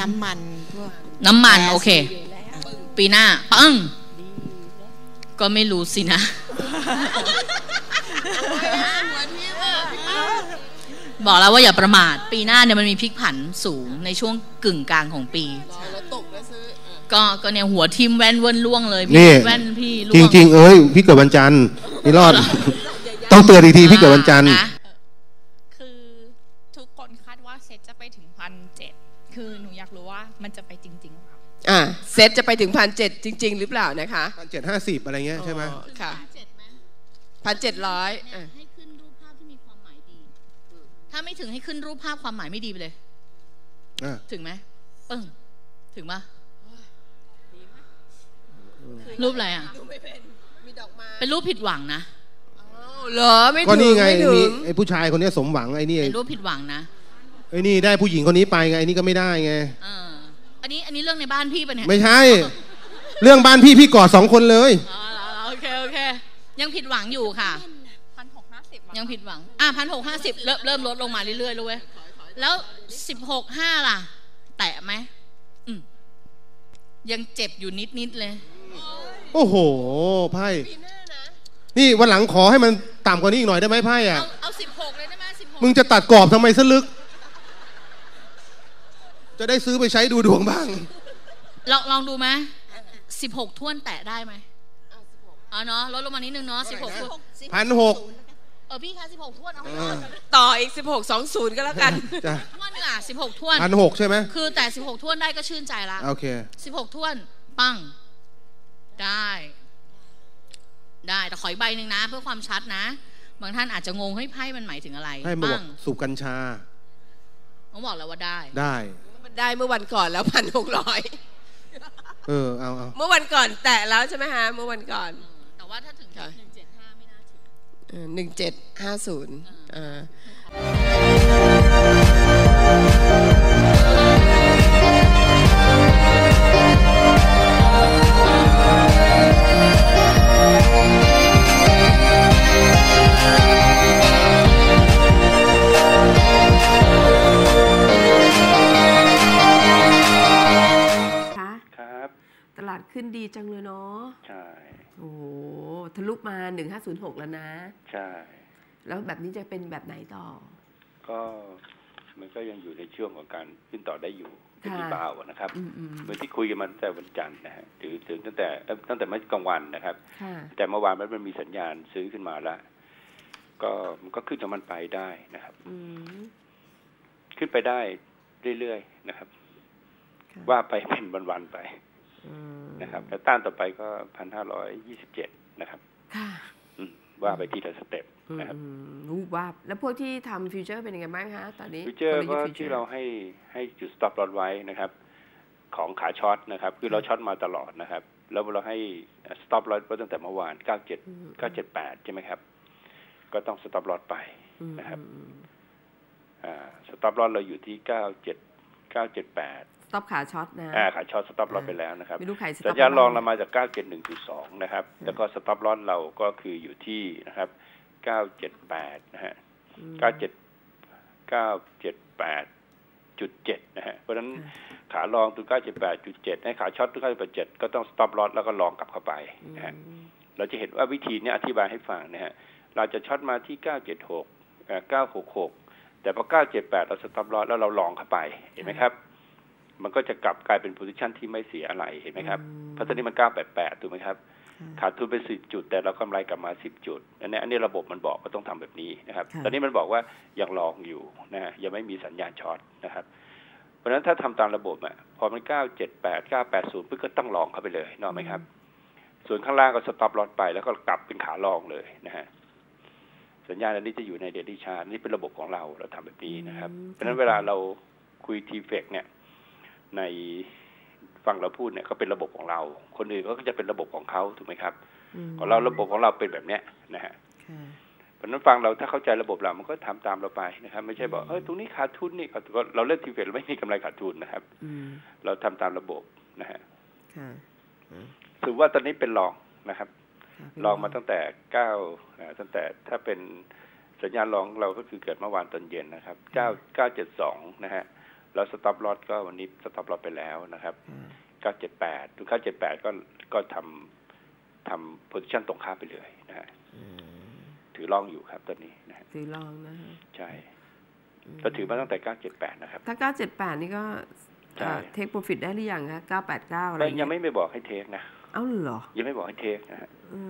น้ำมันพวกน้ำมันแก๊สโอเค ปีหน้าปังก็ไม่รู้สินะ บอกแล้วว่าอย่าประมาท ปีหน้าเนี่ยมันมีพลิกผันสูงในช่วงกึ่งกลางของปีแล้วตกแล้วซื้อก็ก็เนี่ยหัวทิมแว่นเวินล่วงเลยนี่แว่นพี่ล่วจริงจริง ๆ เอ้ย พี่เกิดวันจันทร์นี่รอด ต้องเตือนอีกทีพี่เกิดวันจันทร์ นะ พันเจ็ดคือหนูอยากรู้ว่ามันจะไปจริงๆหรือเปล่าอ่าเซตจะไปถึงพันเจ็ดจริง ๆ หรือเปล่านะคะพันเจ็ดห้าสิบอะไรเงี้ยใช่ไหมค่ะเจ็ดไหมพันเจ็ดร้อยให้ขึ้นรูปภาพที่มีความหมายดี ถ้าไม่ถึงให้ขึ้นรูปภาพความหมายไม่ดีไปเลยถึงไหมปึ้งถึงปะรูปอะไรอะเป็นรูปผิดหวังนะเหรอไม่ถึงก็นี่งไอ้ผู้ชายคนนี้สมหวังไอ้นี่เป็นรูปผิดหวังนะ ไอ้นี่ได้ผู้หญิงคนนี้ไปไงไอ้นี่ก็ไม่ได้ไงเอออันนี้อันนี้เรื่องในบ้านพี่ปะเนี่ยไม่ใช่ เรื่องบ้านพี่พี่กอดสองคนเลยอ๋อเหรอโอเคโอเค ยังผิดหวังอยู่ค่ะพันหกห้าสิบยังผิดหวัง อะพันหกห้าสิบเริ่มเริ่มลดลงมาเรื่อยๆเลยเว้ยแล้วสิบหกห้าล่ะ แตะไหมอืมยังเจ็บอยู่นิดๆเลย โอ้โหไพ่นี่วันหลังขอให้มันต่ำกว่านี้อีกหน่อยได้ไหมไพ่อะเอาเอาสิบหกเลยได้ไหมสิบหกมึงจะตัดกรอบทำไมซะลึก จะได้ซื้อไปใช้ดูดวงบ้าง ลองลองดูไหมสิบหกท่วนแตะได้ไหมเอาเนาะลดลงมานิดนึงเนาะสิบหกท่วนพันหกเออพี่คะสิบหกท่วนเอาให้อ่าต่ออีก16 20ก็แล้วกันจ้ะท่วนหนึงอะสิบหกท่วนพันหกใช่ไหมคือแต่สิบหกท่วนได้ก็ชื่นใจละโอเคสิบหกท่วนปังได้ ได้แต่ขออีกใบหนึ่งนะ เพื่อความชัดนะ บางท่านอาจจะงงเฮ้ยไพ่มันหมายถึงอะไรให้มาบปัอกงสูบกัญชาต้องบอกแล้วว่าได้ได้มัน ได้เมื่อวันก่อนแล้วพันหกร้อยเออเอาเอาเมื่อวันก่อนแตะแล้วใช่ไหมฮะเมื่อวันก่อน แต่ว่าถ้าถึงค่ะหนึ่งเจ็ดห้าไม่น่าถึงหนึ่งเจ็ดห้าศูนย์อ่า ทะลุมา1506แล้วนะ ใช่ แล้วแบบนี้จะเป็นแบบไหนต่อ ก็มันก็ยังอยู่ในช่วงของการขึ้นต่อได้อยู่เป็นค่ะที่เบานะครับอืมอืมเหมือนที่คุยกันมาตั้งแต่วันจันทร์นะฮะถือถึงตั้งแต่เอ่อตั้งแต่เมื่อกลางวันนะครับค่ะแต่เมื่อวานมันมีสัญญาณซื้อขึ้นมาแล้วก็มันก็ขึ้นจากมันไปได้นะครับอืมขึ้นไปได้เรื่อยๆนะครับค่ะว่าไปเป็นวันๆไปอืมนะครับ แล้วต้านต่อไปก็พันห้าร้อยยี่สิบเจ็ด นะครับค่ะอืมว่าไปทีละสเต็ปอืมนะครับอืมรู้ว่าบแล้วพวกที่ทำฟิวเจอร์เป็นยังไงบ้างคะตอนนี้ฟิวเจอร์ลก็ยุทธ์ที่ future เราให้ให้จุด stop loss ไว้นะครับ ของขาช็อตนะครับ คือเราช็อตมาตลอดนะครับ แล้วเราให้ stop loss ไว้ตั้งแต่เมื่อวานอืม97 978ใช่ไหมครับ ก็ต้อง stop loss ไปอืมนะครับอืมอ่า stop loss เราอยู่ที่97 978ส ต็อปขาช็อตนะอ่าขาช็อต stop loss อ่าไปแล้วนะครับไม่รู้ใครสต็สัอญปญาณรองเรามาจาก 971.2 นะครับ แล้วก็ stop loss เราก็คืออยู่ที่นะครับ 978 นะฮะอืมเก้าเจ็ดเก้าเจ็ดแปดจุดเจ็ดนะฮะ เพราะฉะนั้นค่ะขาลองตัวเก้าเจ็ดแปดจุดเจ็ดให้ขาช็อตตัวเก้าเจ็ดเจ็ดก็ต้อง stop loss แล้วก็ลองกลับเข้าไปนะฮะอืมเราจะเห็นว่าวิธีเนี้อธิบายให้ฟังนะฮะ เราจะช็อตมาที่เก้าเจ็ดหกเก้าหกหกแต่พอเก้าเจ็ดแปดเรา stop loss แล้วเราลองเข้าไป เห็นไหมครับ มันก็จะกลับกลายเป็น position ที่ไม่เสียอะไรเห็นไหมครับเพราะตอนนี้มันเก้าแปดแปดถูกไหมครับ ขาดทุนไปสิบจุด แต่เรากำไรกลับมาสิบจุดอันนี้อันนี้ระบบมันบอกว่าต้องทำแบบนี้นะครับค่ะตอนนี้มันบอกว่ายังลองอยู่นะฮะยังไม่มีสัญญาณช็อตนะครับ เพราะฉะนั้นถ้าทำตามระบบอะพอมันเก้าเจ็ดแปดเก้าแปดศูนย์ก็ต้องลองเข้าไปเลยนกออกไหมครับ ส่วนข้างล่างก็สต็อปลอตไปแล้วก็กลับเป็นขาลองเลยนะฮะสัญญาณอันนี้จะอยู่ในเดลิชาร์นี่เป็นระบบของเราเราทำแบบนี้นะครับอืมเพราะฉะนั้นเวลาเราคุยทีเฟกเนี่ย ในฟังเราพูดเนี่ยก็เป็นระบบของเรา คนอื่นก็จะเป็นระบบของเขาถูกไหมครับมของเราระบบของเราเป็นแบบเนี้ยนะฮะค่ะเพราะฉะนั้นฟังเราถ้าเข้าใจระบบเรามันก็ทำตามเราไปนะครับ ไม่ใช่บอกอืมเออตรงนี้ขาดทุนนี่ขาดทุนก็เราเล่นทีเฟกเราไม่มีกำไรขาดทุนนะครับอืมเราทำตามระบบนะฮะค่ะถือว่าตอนนี้เป็นรองนะครับค่ะลองมาตั้งแต่เก้าอ่าตั้งแต่ถ้าเป็นสัญญาณรองเราก็คือเกิดเมื่อวานตอนเย็นนะครับเก้าเก้าเจ็ดสองนะฮะ แล้วสต็อปลอสก็วันนี้สต็อปลอสไปแล้วนะครับ978ดู978ก็ก็ทำทำโพซิชันตรงข้ามไปเลยนะฮะถือล่องอยู่ครับตอนนี้นะฮะถือลองนะคะใช่ก็ถือมาตั้งแต่978นะครับ ถ้า978นี่ก็ใช่เทคโปรฟิตได้หรือยังคะ989อะไรแต่เงี้ยังไม่ไปบอกให้เทคนะเอ้าเหรอ ยังไม่บอกให้เทคนะฮะอื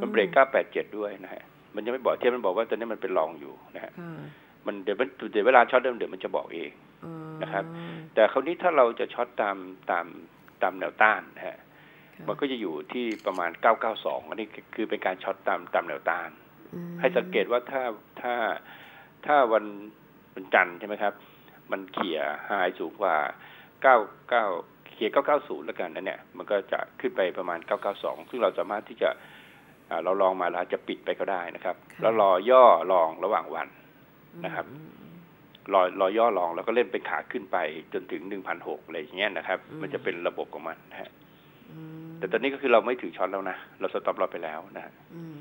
มันเบรก987ด้วยนะฮะ มันยังไม่บอกเทคมันบอกว่าตอนนี้มันเป็นรองอยู่นะฮะค่ะมันเดี๋ยวมันเดี๋ยวเวลาช็อตเดิมเดี๋ยวมันจะบอกเองอ๋อ นะครับ แต่คราวนี้ถ้าเราจะช็อตตามตามตามแนวต้านนะฮะค่ะมันก็จะอยู่ที่ประมาณ 992 อันนี้คือเป็นการช็อตตามตามแนวต้านอืมให้สังเกตว่าถ้าถ้าถ้าวันวันจันทร์ใช่ไหมครับ มันเขี่ยไฮสูงกว่า 99 เขี่ย990 แล้วกันนะเนี่ย มันก็จะขึ้นไปประมาณ 992 ซึ่งเราสามารถที่จะอ่าเราลองมาแล้วจะปิดไปก็ได้นะครับ แล้วรอย่อลองระหว่างวันนะครับ รอรอย่อลองแล้วก็เล่นเป็นขาขึ้นไปจนถึง1,600อะไรอย่างเงี้ยนะครับ มันจะเป็นระบบของมันนะฮะอืมแต่ตอนนี้ก็คือเราไม่ถือช็อตแล้วนะ เราสต็อปเราไปแล้วนะฮะอืม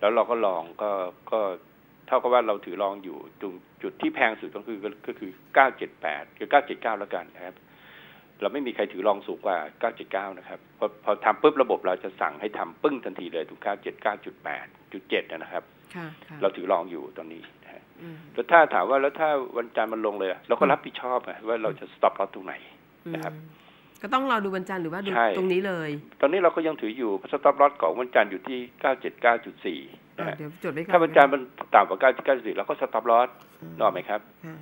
แล้วเราก็ลองก็ก็เท่ากับว่าเราถือลองอยู่ตรงจุดที่แพงสุดก็คือก็คือ978คือ979แล้วกันนะครับ เราไม่มีใครถือลองสูงกว่า979นะครับพอพอทำปุ๊บระบบเราจะสั่งให้ทำปึ้งทันทีเลยทุก979.8จุด7นะครับค่ะค่ะเราถือลองอยู่ตอนนี้นะฮะอืม แล้วถ้าถามว่าแล้วถ้าวันจันทร์มันลงเลยอะเราก็รับผิดชอบไงว่าเราจะสต็อปเราตรงไหนนะครับอืมก็ต้องรอดูวันจันทร์หรือว่าดูใช่ตรงนี้เลย ตอนนี้เราก็ยังถืออยู่สต็อปลอสของวันจันทร์อยู่ที่979.4อะนะฮะเดี๋ยวจดไว้ก่อนถ้าวันจันทร์มันต่ำกว่า994เราก็สต็อปลอสอืมนกออกไหมครับค่ะ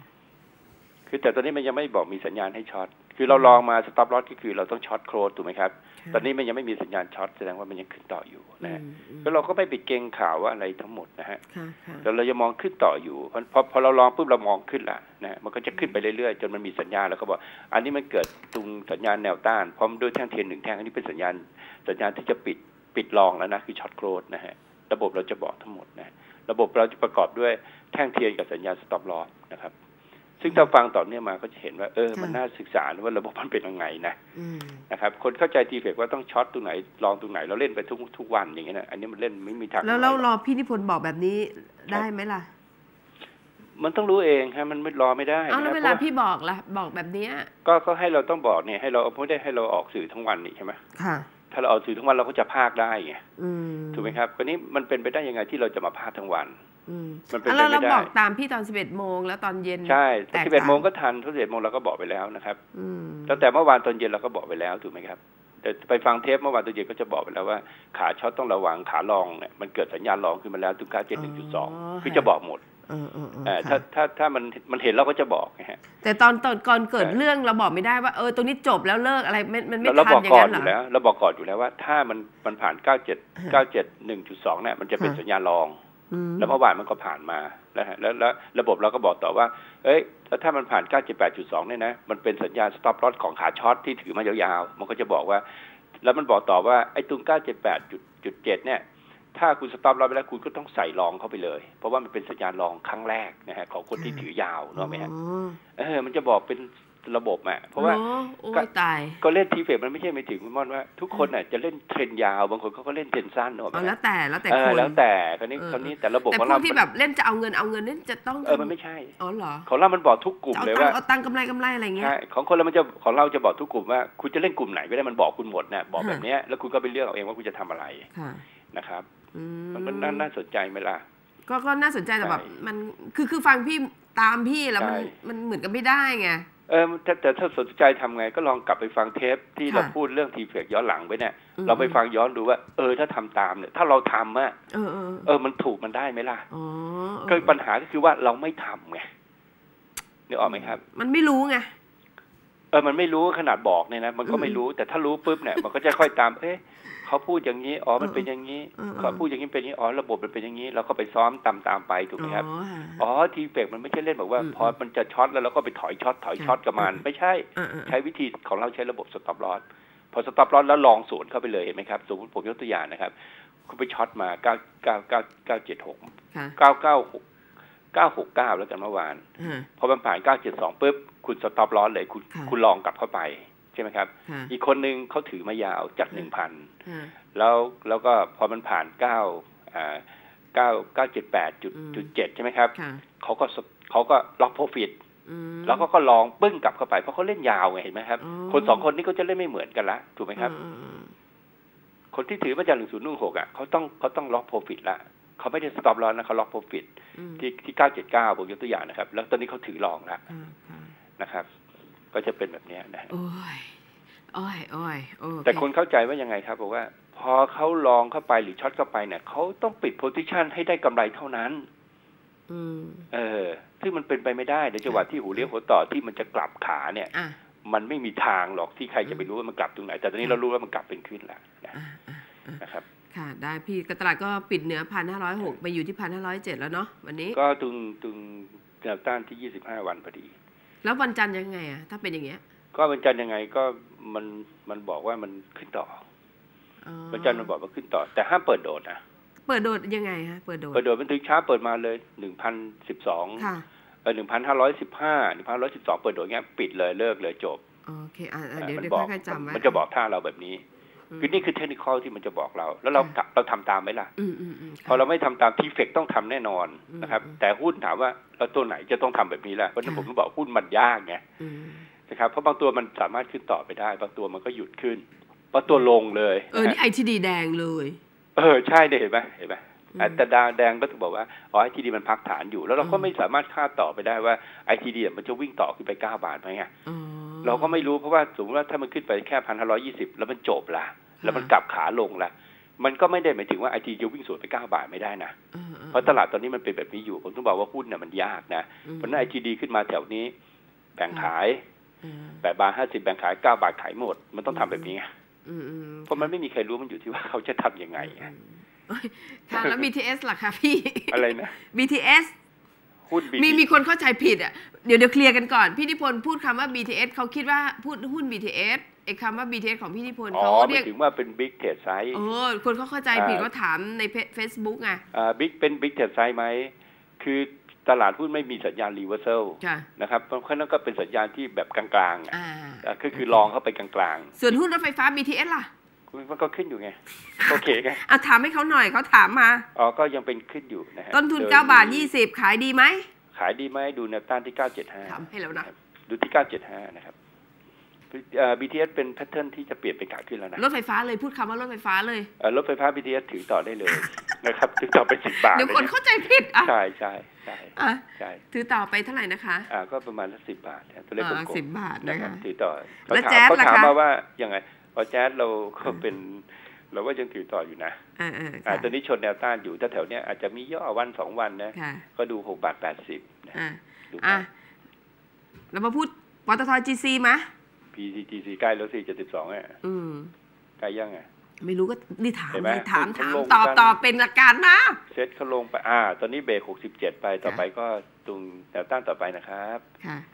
คือแต่ตอนนี้มันยังไม่บอกมีสัญญาณให้ช็อต คือเราลองมาสต็อปลอสก็คือเราต้องช็อตโครดถูกไหมครับค่ะตอนนี้มันยังไม่มีสัญญาณช็อตแสดงว่ามันยังขึ้นต่ออยู่นะฮะอืมอืมแล้วเราก็ไม่ไปเก่งข่าวว่าอะไรทั้งหมดนะฮะค่ะค่ะแต่เราจะมองขึ้นต่ออยู่พอพอพอเราลองปุ๊บเรามองขึ้นละนะฮะมันก็จะขึ้นไปเรื่อยๆ จนมันมีสัญญาณแล้วก็บอก อันนี้มันเกิดตรงสัญญาณแนวต้านพร้อมด้วยแท่งเทียนหนึ่งแท่งอันนี้เป็นสัญญาณ สัญญาณที่จะปิดปิดลองแล้วนะคือช็อตโกรดนะฮะระบบเราจะบอกทั้งหมดนะระบบเราจะประกอบด้วยแท่งเทียนกับสัญญาณสต็อปลอสนะครับ ซึ่งถ้าฟังต่อเนื่องมาก็จะเห็นว่าเออมันน่าศึกษานะว่าระบบมันเป็นยังไงนะอืมนะครับ คนเข้าใจทีเฟกว่าต้องช็อตตรงไหนลองตรงไหนเราเล่นไปทุกทุกวันอย่างเงี้ยนะอันนี้มันเล่นไม่มีทางแล้วไหนเราหรรอกอพี่นิพนธ์บอกแบบนี้ได้ไหมล่ะ มันต้องรู้เองฮะมันไม่รอไม่ได้เอาแล้วนะเวเพลาราะว่าพี่บอกล่ะบอกแบบเนี้ยก็ก็ให้เราต้องบอกเนี่ยให้เราไม่ได้ให้เราออกสื่อทั้งวันนี่ใช่ไหมค่ะถ้าเราออกสื่อทั้งวันเราก็จะพากได้ไงอืมถูกไหมครับวันนี้มันเป็นไปได้ยังไงที่เราจะมาพากทั้งวันอื มมันเป็นอะแล้วไปเราไม่ได้บอกตามพี่ตอนสิบเอ็ดโมงแล้วตอนเย็นใช่แตกสิบเอ็ดต่างโมงก็ทันทุกสิบเอ็ดโมงเราก็บอกไปแล้วนะครับอืมตั้งแต่เมื่อวานตอนเย็นเราก็บอกไปแล้วถูกไหมครับ แต่ไปฟังเทปเมื่อวานตอนเย็นก็จะบอกไปแล้วว่าขาช็อตต้องระวังขาลองเนี่ยมันเกิดสัญญาณลองขึ้นมาแล้วถึงค่าเจ็ดหนึ่งจุดสองคือจะบอกหมดเออเออเออเอ่อค่ะถ้าถ้าถ้ามันมันเห็นเราก็จะบอกนะฮะแต่ตอนตอนก่อนเกิดใช่เรื่องเราบอกไม่ได้ว่าเออตรงนี้จบแล้วเลิกอะไรมันมันไม่เราทับอกนอย่างก่อนนั้นอเหรอยู่แล้วเราบอกก่อนอยู่แล้วว่าถ้ามันมันผ่าน97 97 1.2เนี่ยมันจะเป็นค่ะสัญญาณรองอืม แล้วเมื่อวานมันก็ผ่านมาแล้วฮะแล้วแล้วระบบเราก็บอกต่อว่า เอ้ยแล้วถ้ามันผ่าน 98.2 เนี่ยนะ มันเป็นสัญญาณ stop loss ของขาช็อตที่ถือมายาวๆ มันก็จะบอกว่า แล้วมันบอกต่อว่าไอ้ตรง 978.7 เนี่ย ถ้าคุณ stop loss ไปแล้วคุณก็ต้องใส่รองเข้าไปเลย เพราะว่ามันเป็นสัญญาณรองครั้งแรกนะฮะของคนที่ถือยาวเนกอะไหมฮะอ๋อเออมันจะบอกเป็น ระบบอะเพราะว่าหอโอ้ก็ยตายก็เล่นทีเฟกมันไม่ใช่ไม่ถึงคุณม่อนว่า ทุกคนน่ะจะเล่นเทรนยาวบางคนเขาก็เล่นเทรนสั้นเนกอะไหมเอาแล้วแต่แล้วแต่เอคอนแล้วแต่คราวนี้เออคราวนี้แต่ระบบแต่ของพวเรากที่แบบเล่นจะเอาเงินเอาเงินนี่จะต้องเออมันไม่ใช่อ๋อเหรอของเรามันบอกทุกกลุ่มจะเอาเลยตังว่าค์เอาตังค์กำไรกำไรอะไรเงี้ยใช่ของคนเรามันจะของเราจะบอกทุกกลุ่มว่า คุณจะเล่นกลุ่มไหนก็ได้มันบอกคุณหมดนะบอกแบบเนี้ยแล้วคุณก็ไปเลือกเอาเองว่าคุณจะทำอะไรค่ะนะครับอืมันก็น่าน่าสนใจไหมล่ะก็ก็น่าสนใจแต่แบบใช่มันคือคือฟังพี่ตามพี่แล้วมันใช่มันเหมือนกับไม่ได้ไง เออแต่แต่ถ้าสนใจทำไงก็ลองกลับไปฟังเทปที่ค่ะเราพูดเรื่องทีเฟกย้อนหลังไปเนี่ยอืมเราไปฟังย้อนดูว่า เออ ถ้าทำตามเนี่ย ถ้าเราทำอะเออเออเออมันถูกมันได้ไหมล่ะอ๋อเอก็อปัญหาก็คือว่าเราไม่ทำไงนึกออกไหมครับ มันไม่รู้ไงเออมันไม่รู้ขนาดบอกเนี่ยนะมันก็ไม่รู้แต่ถ้ารู้ปุ๊บเนี่ย มันก็จะค่อยตาม เอ๊ะ เขาพูดอย่างนี้อ๋อมันเป็นอย่างนี้เออเออเขาพูดอย่างนี้เป็นอย่างนี้อ๋อระบบมันเป็นอย่างนี้เราก็ไปซ้อมตามตามๆไปถูกไหมครับอ๋อค่ะอ๋อทีเฟกมันไม่ใช่เล่นแบบว่าอืมพอมันจะช็อตแล้วเราก็ไปถอยช็อตถอยช็อตกับมันอืมไม่ใช่เออเออใช้วิธีของเราใช้ระบบสต็อปลอสพอสต็อปลอสแล้วลองสวนเข้าไปเลยเห็นไหมครับสมมติผมยกตัวอย่างนะครับ คุณไปช็อตมาเก้าเก้าเก้าเก้าเจ็ดหกค่ะเก้าเก้าหกเก้าหกเก้าแล้วกันเมื่อวานอ่าพอมันผ่าน972ปุ๊บคุณสต็อปลอสเลยคุณค่ะคุณลองกลับเข้าไป ใช่ไหมครับค่ะอีกคนนึงเขาถือมายาวจากค่ะหนึ่งพันค่ะแล้วแล้วก็พอมันผ่านเก้าอ่าเก้าเก้าเจ็ดแปดจุดอืมจุดเจ็ดใช่ไหมครับค่ะเขาก็สเขาก็ล็อกโปรฟิตอืมแล้วก็ก็ลองปึ้งกลับเข้าไปเพราะเขาเล่นยาวไงเห็นไหมครับอ๋อคนสองคนนี้ก็จะเล่นไม่เหมือนกันละถูกไหมครับอืมอืมคนที่ถือมาจากหนึ่งศูนย์หนึ่งหกอะเขาต้องเขาต้องล็อกโปรฟิตละเขาไม่ได้สต็อปลอนะเขาล็อกโปรฟิตอืมที่ที่เก้าเจ็ดเก้าผมยกตัวอย่างนะครับ แล้วตอนนี้เขาถือลองละค่ะค่ะนะครับ ก็จะเป็นแบบเนี้ยนะฮะโอ้ยโอ้ยโอ้ยโอเแต่คนเข้าใจว่ายังไงครับบอกว่า พอเขาลองเข้าไปหรือช็อตเข้าไปเนี่ยเขาต้องปิดโพซิชันให้ได้กำไรเท่านั้นอืมเออซึ่งมันเป็นไปไม่ได้ในจังหวะที่หูเลี้ยวหัวต่อที่มันจะกลับขาเนี่ยอะมันไม่มีทางหรอกที่ใครจะไปรู้ว่ามันกลับตรงไหน แต่ตอนนี้เรารู้ว่ามันกลับเป็นขึ้นแล้วนะอะอะอะนะครับ ค่ะ ได้พี่กระตลาดก็ปิดเหนือพันห้าร้อยหกไปอยู่ที่พันห้าร้อยเจ็ดแล้วเนาะวันนี้ ก็ตรงตรงแนวต้านที่25วันพอดี แล้ววันจันทร์ยังไงอะถ้าเป็นอย่างเงี้ย ก็วันจันทร์ยังไงก็มันมันบอกว่ามันขึ้นต่ออ๋อวันจันทร์มันบอกว่าขึ้นต่อ แต่ห้ามเปิดโดดนะเปิดโดดยังไงฮะเปิดโดดเปิดโดดบันทึกช้าเปิดมาเลย1,012ค่ะเออ1,515 1,512เปิดโดดเงี้ยปิดเลยเลิกเลยจบโอเคอะอะอะเดี๋ยวมันเดี๋ยวบอกค่อยๆจำไว้มันจะบอกท่าเราแบบนี้ม คือนี่คือเทคนิคที่มันจะบอกเรา แล้วเราเราทำตามไหมล่ะอืมอืมอืมพอเราไม่ทำตามทีเฟกต้องทำแน่นอนนะครับอืมแต่หุ้นถามว่าแล้วตัวไหนจะต้องทำแบบนี้ล่ะเพราะฉะนั้นค่ะผมก็บอกหุ้นมันยากไงอืมนะครับเพราะบางตัวมันสามารถขึ้นต่อไปได้ บางตัวมันก็หยุดขึ้นบางตัวลงเลย เออนี่นะไอฮะทีดีแดงเลย เออใช่เนี่ยเห็นไหมเห็นไหมอืมอะแต่ดาวแดงก็ถึงบอกว่าอ๋อไอทีดีมันพักฐานอยู่ แล้วเราก็อืมไม่สามารถคาดต่อไปได้ว่าไอทีดีมันจะวิ่งต่อขึ้นไปเก้าบาทไหมไงอ๋อ เราก็ไม่รู้เพราะว่าสมมติว่าถ้ามันขึ้นไปแค่พันห้าร้อยี่สิบแล้วมันจบละแล้วมันกลับขาลงละมันก็ไม่ได้หมายถึงว่าไอทีจะวิ่งสวนไปเก้าบาทไม่ได้นะออออเพราะตลาดตอนนี้มันเป็นแบบนี้อยู่ ผมต้องบอกว่าหุ้นเนี่ยมันยากนะอืมเพราะฉะนั้นไอทีดีขึ้นมาแถวนี้แบ่งขายอืมแปดบาทห้าสิบแบ่งขายเก้าบาทขายหมด มันต้องทำแบบนี้ไงอืมอืมเพราะมันไม่มีใครรู้มันอยู่ที่ว่าเขาจะทำยังไงไงเอ้ยค่ะแล้ว BTS ล่ะคะพี่ อะไรนะ BTS หุ้นบีมีมีคนเข้าใจผิดอะเดี๋ยวเดี๋ยวเคลียร์กันก่อน พี่นิพนธ์พูดคำว่า BTS เขาคิดว่าพูดหุ้น BTS ไอ้คำว่า BTS ของพี่นิพนธ์อ๋อเขาหมาเรียยกถึงว่าเป็นบิ๊กเทรดไซส์โอ้คนเขาเข้าใจผิดอ่า เขาถามในเฟซบุ๊กไงอ่าบิ๊กเป็นบิ๊กเทรดไซส์ไหม คือตลาดหุ้นไม่มีสัญญาณรีเวอร์เซลค่ะนะครับ เพราะฉะนั้นก็เป็นสัญญาณที่แบบกลางๆอะอ่า อะก็คือลองเข้าไปกลางส่วนหุ้นรถไฟฟ้า BTS ล่ะๆ มันก็ขึ้นอยู่ไงโอเคไงเอาถามให้เขาหน่อยเขาถามมาอ๋อก็ยังเป็นขึ้นอยู่นะฮะต้นทุนโดย9บาท20 ขายดีไหมขายดีไหมดูแนวต้านที่ 975ถามให้แล้วนะดูที่ 975 นะครับเอ่อ BTS เป็นแพทเทิร์นที่จะเปลี่ยนเป็นขาขึ้นแล้วนะ รถไฟฟ้าเลยพูดคำว่ารถไฟฟ้าเลยเอ่อรถไฟฟ้า BTS ถือต่อได้เลยนะครับ ถือต่อไป10บาท เดี๋ยวคนลเข้าใจผิดอะใช่ใช่ใช่อะใช่ถือต่อไปเท่าไหร่นะคะ อ่าก็ประมาณสักสิบบาทนะตัวเลขกลอ่ามๆสิบบาทนะคะรับถือต่อแล้วเขาแจ๊ถามสเขาล่ะถามคะมาว่ายังไง พอแจ๊สเราก็เป็นเราก็ยังถือต่ออยู่นะอ่าอ่าอ่าค่ะตอนนี้ชนแนวต้านอยู่ถ้าแถวๆเนี้ยอาจจะมีย่อวันสองวันนะค่ะก็ดูหกบาทแปดสิบนะอ่าดูอะเรามาพูดปตท GC มะ PTGC ใกล้แล้วสี่เจ็ดสิบสองอะอืมใกล้ยังไงไม่รู้ก็นี่ถามเห็นไหมไงถามเขาถามลงตอบกันตอบเป็นหลักการนะเซ็ตเขาลงไปอ่า ตอนนี้เบรกหกสิบเจ็ดไปต่อไปก็ตรงแนวต้านต่อไปนะครับ ค่ะก็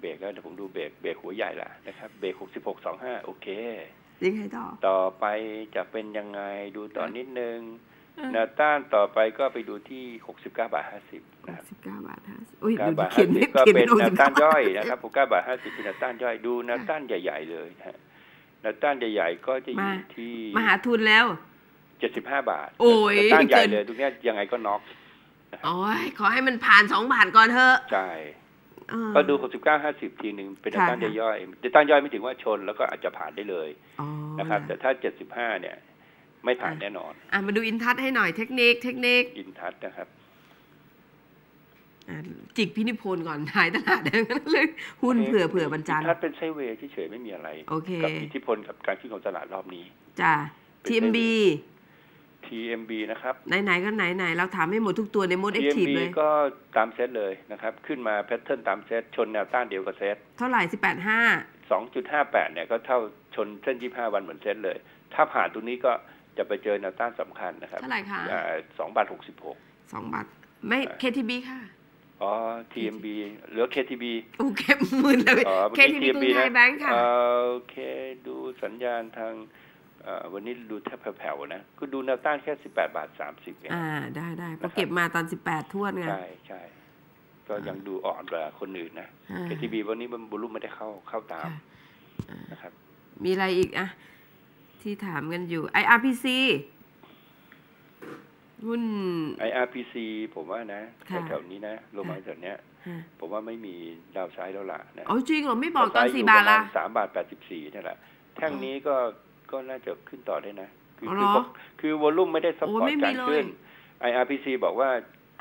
เบรกแล้วเดี๋ยวผมดูเบรกเบรกหัวใหญ่ละนะครับเบรกหกสิบหกสองห้าโอเคยังไงต่อต่อไปจะเป็นยังไงดูต่อนิดนึงเออแนวต้านต่อไปก็ไปดูที่หกสิบเก้าบาทห้าสิบนะครับสิบเก้าบาทห้าสิบอุ้ยเก้าดูดิบาทเขีห้ายนสิบก็เขียนเป็นหกแนวสิบต้านเก้าย่อยนะครับหกเก้าบาทห้าสิบเป็นแนวต้านย่อยดูแนวต้านใหญ่ ๆ เลยนะฮะแนวต้านใหญ่ๆก็จะอยู่ที่มาหาทุนแล้วเจ็ดสิบห้าบาทโอ้ยแนวต้านใหญ่เกินเลยตรงเนี้ยยังไงก็น็อกโอ้ยขอให้มันผ่านสองบาทก่อนเถอะใช่เออ ก็ดู 69 50 ทีหนึ่งเป็นแนวต้านค่ะย่อยๆแนวต้านย่อยไม่ถึงว่าชนแล้วก็อาจจะผ่านได้เลยอ๋อนะครับ แต่ถ้า 75 เนี่ย ไม่ผ่านแน่นอน อะมาดูอินทัศน์ให้หน่อยเทคนิคเทคนิคอินทัศนะครับอะจิกพินิพนธ์ก่อนหายตลาดเลยหุ้นเผื่อเผื่อบรรจันอินทัศเป็นไซด์เวย์เฉยๆไม่มีอะไร โอเค กับอิทธิพลกับการขึ้นของตลาดรอบนี้ จ้าเป็น TMB TMB นะครับ ไหนๆก็ไหนๆเราถามให้หมดทุกตัวในโหมดแอคทีฟ TMB เลย ก็ตามเซตเลยนะครับ ขึ้นมาแพทเทิร์นตามเซตชนแนวต้านเดียวกับเซตเท่าไหร่สิบแปดห้า2.58เนี่ยก็เท่าชนเส้น25วันเหมือนเซตเลย ถ้าผ่านตรงนี้ก็จะไปเจอแนวต้านสำคัญนะครับเท่าไหร่คะอ่า2บาท66สองบาทไม่ KTB ค่ะอ๋อ TMB หรือ KTB โอเคหมื่นเลยอ๋อเมื่อกี้ KTB กรุ TMB งไทยนะแบงค์ค่ะเอ่อโอเค ดูสัญญาณทางเอ่อ วันนี้ดูแทบแผ่วๆนะก็ดูแนวต้านแค่18บาท30เองอ่าได้ได้เพนะครัราะบเก็บมาตอนสิบแปดทวนไงใช่ใช่ก็ยังดูอ่อนกว่าคนอื่นนะอ่า KTB วันนี้มันบุรุษไม่ได้เข้าเข้าตามค่ะอ่านะครับ มีอะไรอีกอะที่ถามกันอยู่ IRPC หุ้น IRPC ผมว่านะค่ะแถวๆนี้นะลงมาแถวเนี้ยฮะผมว่าไม่มีดาวไซด์แล้วล่ะนะอ๋อจริงเหรอไม่บอกตอนดวไซด์สี่ยู่บาทปรละมณสามบาทแปดสิบสี่นี่แหละแท่งนี้ก็ ก็น่าจะขึ้นต่อได้นะ คือ๋อคือเหรอคือวอลลุ่มไม่ได้ซัพโอ้พอร์ไม่ตมีการเลยขึ้น IRPC บอกว่า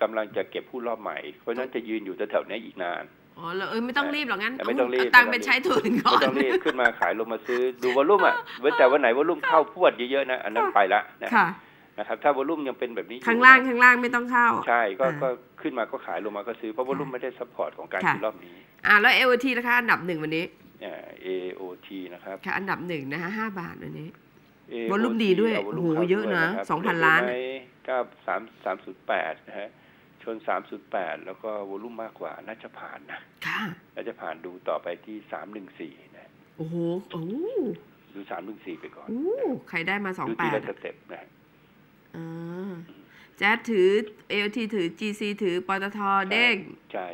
กำลังจะเก็บผู้รอบใหม่ เพราะฉะนั้นจะยืนอยู่แถวๆเนี้ยอีกนานอ๋อแล้วเออไม่ต้องรีบหรอกงั้นไม่ต้องรีบเาตังค์ไม่ไปต้องรีบใช้ทุนก่อไม่นต้องรีบขึ้นมาขายลงมาซื้อดูวอลลุ่มอะเว้นแต่วันไหนวอลลุ่มเข้าพวดเยอะๆนะอันนั้นไปละนะค่ะนะครับถ้าวอลลุ่มยังเป็นแบบนี้อยู่ข้างล่างข้างล่างไม่ต้องเข้า ใช่ก็อ่าก็ขึ้นมาก็ขายลงมาก็ซื้อเพราะวอลลุ่มไม่ได้ซัพพอร์ตของการค่ะขึ้นรอบนี้อ่าแล้วเอ t ทีนะคะอันดับหนึ่งวันนี้อ่า AOT นะครับค่ะอันดับหนึ่งนะคะห้าบาทวันนี้ AOT วอลลุ่มดีด้วยาวอลลุ่มโอ้โหข้าเยอะนะด้วยครับสองพันล้านเห็ไหมเก้าสามสามศูนย์แปดนะฮะชนสามศูนย์แปดแล้วก็วอลลุ่มมากกว่าน่าจะผ่านนะค่ะน่าจะผ่านดูต่อไปที่สามหนึ่งสี่นะโอ้โหโอ้โหดูสามหนึ่งสี่ไปก่อนโอ้โหใครได้มาสองดูแปทีดละสเต็ปนะฮะอ่าแจ๊ดถือเอ t ทีถือ GC ถือปตทเด้งใช่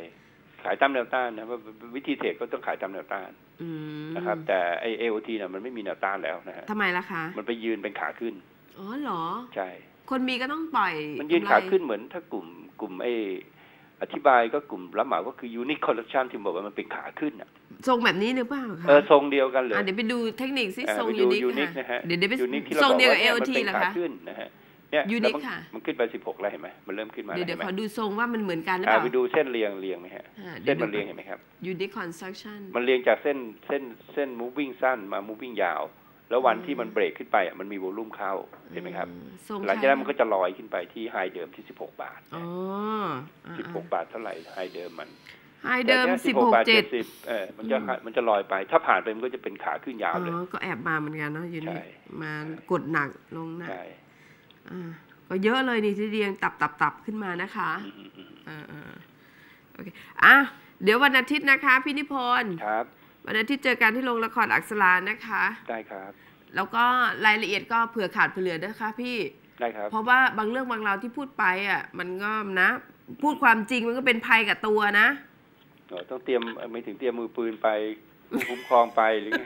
ขายตามแนวต้านนะว่าวิธีเทรดก็ต้องขายตามแนวต้านอืมนะครับ แต่ไอเอโอทีเนี่ยมันไม่มีแนวต้านแล้วนะฮะทำไมล่ะคะ มันไปยืนเป็นขาขึ้น อ๋อเหรอ ใช่ คนมีก็ต้องปล่อย มันยืนกำไรขาขึ้นเหมือนถ้ากลุ่มกลุ่มไออธิบายก็กลุ่มรับเหมาก็คือยูนิคคอร์รัปชันที่บอกว่ามันเป็นขาขึ้นอะทรงแบบนี้หรือเปล่าคะเออทรงเดียวกันเลยอะเดี๋ยวไปดูเทคนิคสิเออทรงไปยูดูนิคยูนิคค่ะนะฮะเดี๋ยวเดี๋ยวไปยูนิคที่เราทรงบอกเดียวกับว่าเอเนี่ยลมันทีเป็นเหรอขาคะขึ้นนะฮะ เนี่ยยูนิแล้วคมันค่ะ มันขึ้นไปสิบหกแล้วเห็นไหมมันเริ่มขึ้นมาเดี๋ยวเดี๋ยวห็นขไหมอดูทรงว่ามันเหมือนกันหรืออ่าเปล่าไปดูเส้นเรียงเรียงไหมฮะอ่าเส้นมันเรียงเห็นไหมครับยูนิคคอนสตรักชั่นมันเรียงจากเส้นเส้นเส้น moving สั้นมา moving ยาว แล้ววันที่มันเบรกขึ้นไปอะมันมีวอลลุ่มเข้าเห็นไหมครับทรงหลังจากนั้นมันก็จะลอยขึ้นไปที่ไฮเดิมที่16บาทอ๋อ16บาทเท่าไหร่ไฮเดิมมันไฮเดิมแต่นี่ยสิบหกบาทเจ็ด70เออมันจะมันจะลอยไป ถ้าผ่านไปมันก็จะเป็นขาขึ้นยาวอ๋เลยอก็แอบมาเหมือนกันเนาะยูนิใช่คมากดหนักลงหนักใช่อ่า ก็เยอะเลยนี่ที่เรียงตับตับตับขึ้นมานะคะอืมอืมอืมอ่าอ่าโอเคอะเดี๋ยววันอาทิตย์นะคะพี่นิพนธ์ครับ วันอาทิตย์เจอกันที่โรงละครอักษรานะคะ ได้ครับ แล้วก็รายละเอียดก็เผื่อขาดเผื่อเหลือนะคะ พี่ได้ครับ เพราะว่าบางเรื่องบางราวที่พูดไปอะ มันก็นะ พูดความจริงมันก็เป็นภัยกับตัวนะเออต้องเตรียมไม่ถึงเตรียมมือปืนไปคุ้มครองไปหรือไง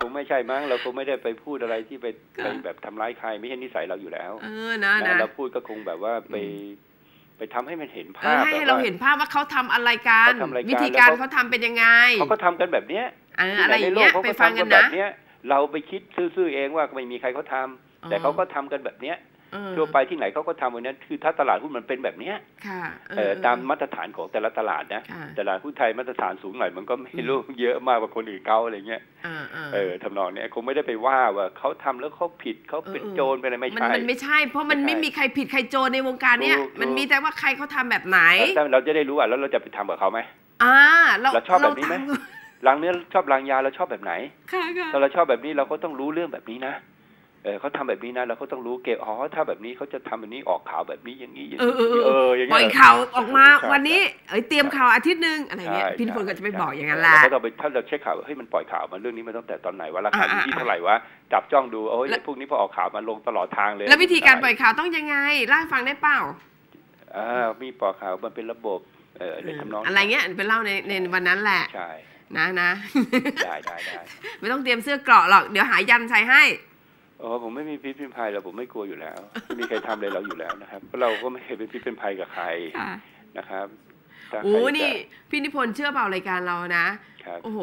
คงไม่ใช่มั้งเราคงไม่ได้ไปพูดอะไรที่ไปค่ะไปแบบทำร้ายใครไม่ใช่นิสัยเราอยู่แล้วเออนะนะนะเราพูดก็คงแบบว่าไปไปทำให้มันเห็นเอภาอพให้แบบเราว่าเห็นภาพว่าเขาทำอะไรกันเขาทำอะไรกันวิธีการแล้วเขาเขาทำเป็นยังไงเขาก็ทำกันแบบเนี้ยเออที่อะไรหนอย่างในโลเงี้กยเขาไปก็ฟังทำกักันนแบนะบเนี้ยเราไปคิดซื่อๆเองว่าไม่มีใครเขาทำแต่เขาก็ทำกันแบบเนี้ยเออ ทั่วไปที่ไหนเขาก็ทำวันนี้คือถ้าตลาดหุ้นมันเป็นแบบเนี้ยค่ะเออตามมาตรฐานของแต่ละตลาดนะค่ะตลาดหุ้นไทยมาตรฐานสูงหน่อยมันก็ไม่รู้เยอะมากกว่าคนอื่นเขาอะไรเงี้ยเออเออเออทำนองเนี้ยคงไม่ได้ไปว่าว่าเขาทำแล้วเขาผิดเขาเป็นเออโจรเป็นอะไรไม่มันใช่มันไม่ใช่เพราะมันไม่ไม่ใช่มีใครผิดใครโจรในวงการเนี้ยถูกมันถูกมีแต่ว่าใครเขาทำแบบไหนแต่เราจะได้รู้อะแล้วเราจะไปทำกับเขาไหมอ่าเราเราชอบแบบนี้ไหมเราทำล้างเนื้อชอบล้างยาเราชอบแบบไหนค่ะค่ะถ้าเราชอบแบบนี้เราก็ต้องรู้เรื่องแบบนี้นะ เออเขาทำแบบนี้นะเราก็ต้องรู้เกมอ๋อถ้าแบบนี้เขาจะทำแบบนี้ออกข่าวแบบนี้อย่างนี้อย่างเอนี้อเออเออเอออย่างปล่เงี้อยยข่าวออกมาใช่วันนี้ใช่เอ้ยเตรียมข่าวอาทิตย์หนึ่งอะไรเงี้ยใช่พี่นิพนธ์ก็จะไปบอกอย่างนั้นใช่แหละเราก็ต้องไปถ้าเราเช็คข่าวว่าเฮ้ยมันปล่อยข่าวมาเรื่องนี้มาตั้งแต่ตอนไหนวะราคาอยู่อ่าที่อ่าเท่าไหร่วะจับจ้องดูโอ้ยแล้วพวกนี้พอออกข่าวมาลงตลอดทางเลย แล้ววิธีการปล่อยข่าวต้องยังไงเล่าให้ฟังได้เปล่าอ่ามีปล่อยข่าวมันเป็นระบบเออในทำนองอะไรเงี้ยไปเล่าในในวันนั้นแหละใช่นะนะได้ได้ได้ไม่ต้องเตรียมเสื้อเกราะหรอกเดี๋ยวหายันใส่ให้ โอ้ผมไม่มีพิษเป็นภัยแล้วผมไม่กลัวอยู่แล้วไม่มีใครทำอะไรเราอยู่แล้วนะครับเพราะเราก็ไม่เคยเป็นพิษเป็นภัยกับใครค่ะนะครับถ้าใครโอ้จะนี่พี่นิพนธ์เชื่อเปล่ารายการเรานะ ครับ โอ้โห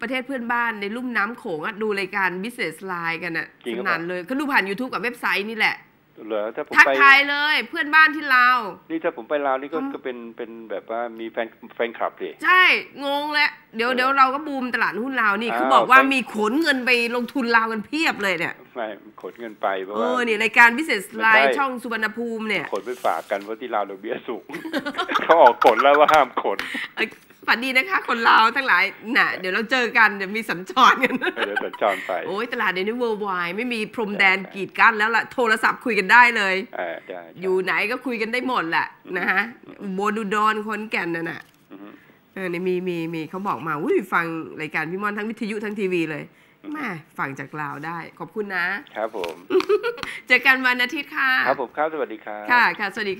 ประเทศเพื่อนบ้านในลุ่มน้ำโขงอะดูรายการ Business Line กันอะจริงสหรือเปล่านั่นเลยเขาดูผ่าน YouTube กับเว็บไซต์นี่แหละ เหรอถ้าผมทักไปทายเลยเพื่อนบ้านที่ลาวนี่ถ้าผมไปลาวนี่ก็อืมก็เป็นเป็นแบบว่ามีแฟนแฟนคลับดิใช่งงแล้วเดี๋ยวเออเดี๋ยวเราก็บูมตลาดหุ้นลาวนี่อ้าวเขาบอกว่าไปมีขนเงินไปลงทุนลาวกันเพียบเลยเนี่ยไม่ขนเงินไปเพราะเอว่าอนี่รายการ Business ไม่ Line ใช่ช่องสุวรรณภูมิเนี่ยขนไปฝากกันเพราะที่ลาวดอกเบี้ยสูงเขาออกกฎแล้วว่าห้ามขนเอ้ย ฝันดีนะคะ คนลาวทั้งหลายน่ะเดี๋ยวเราเจอกันเดี๋ยวมีสัญจรกันเดี๋ยวสัญจรไปโอ้ยตลาดเดี๋ยวนี้ worldwide ไม่มีพรมแดนกีดกั้นแล้วล่ะโทรศัพท์คุยกันได้เลยอ่าได้อยู่ไหนก็คุยกันได้หมดแหละนะฮะอุโบดูดอนคนแก่นน่ะน่ะอือฮึเออนี่มีมีมีเขาบอกมาอุ้ยฟังรายการพี่มอนทั้งวิทยุทั้งทีวีเลยแม่ฟังจากลาวได้ ขอบคุณนะ ครับผม เจอกันวันอาทิตย์ค่ะ ครับผมครับ สวัสดีครับ ค่ะ ค่ะ สวัสดี